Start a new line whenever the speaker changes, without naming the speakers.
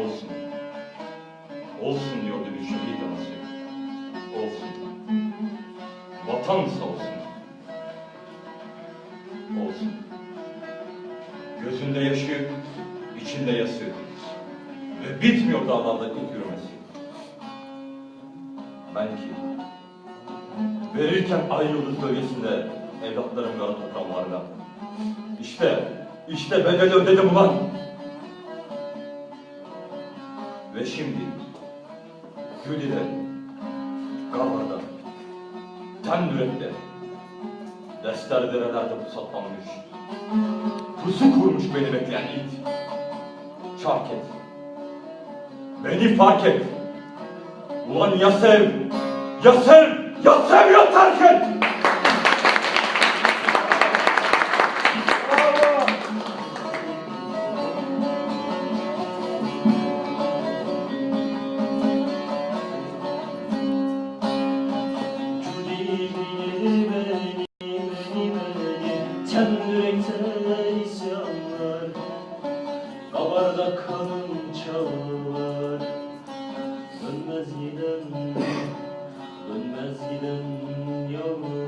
Olsun. Olsun diyordu bir şehit anası. Olsun. Vatan sağ olsun. Olsun. Gözünde yaşı, içinde yası. Ve bitmiyor dağlarda ilk yürümesi. Ben ki verirken ay yıldız bölgesinde evlatlarım kara toprağlarla. İşte, işte bedel ödedim ulan. Ve şimdi Güli'de, Gavar'da, Tendüret'te, Dester derelerde pusatlanmış, pusu kurmuş beni bekleyen it. Çark et, beni fark et. Ulan ya sev, ya sev, ya sev ya terk et.
Beni Ten yürekten isyanlar Kabarda kanım çağlar Dönmez giden Dönmez giden yavrum